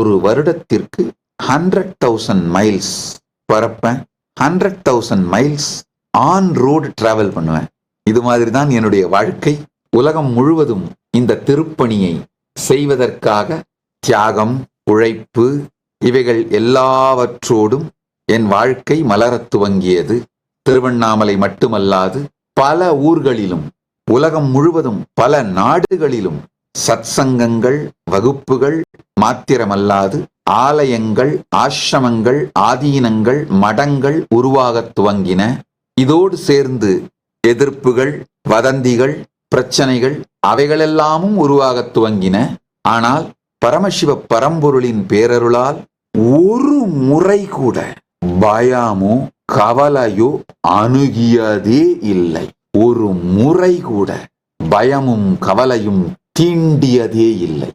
ஒரு வருடத்திற்கு hundred thousand miles பறப்பேன். Hundred thousand miles on road travel பண்ணுவேன். இது மாதிரி தான் என்னுடைய வாழ்க்கை. உலகம் முழுவதும் இந்த திருப்பணியை செய்வதற்காக தியாகம் உழைப்பு இவைகள் எல்லாவற்றோடும் என் வாழ்க்கை மலரத் துவங்கியது. திருவண்ணாமலை மட்டுமல்லாது பல ஊர்களிலும் உலகம் முழுவதும் பல நாடுகளிலும் சத்சங்கங்கள் வகுப்புகள் மாத்திரமல்லாது ஆலயங்கள் ஆசிரமங்கள் ஆதீனங்கள் மடங்கள் உருவாகத் துவங்கின. இதோடு சேர்ந்து எதிர்ப்புகள் வதந்திகள் பிரச்சனைகள் அவைகளெல்லாமும் உருவாகத் துவங்கின. ஆனால் பரமசிவ பரம்பொருளின் பேரருளால் ஒரு முறை கூட பயமோ கவலையோ அணுகியதே இல்லை. ஒரு முறை கூட பயமும் கவலையும் தீண்டியதே இல்லை.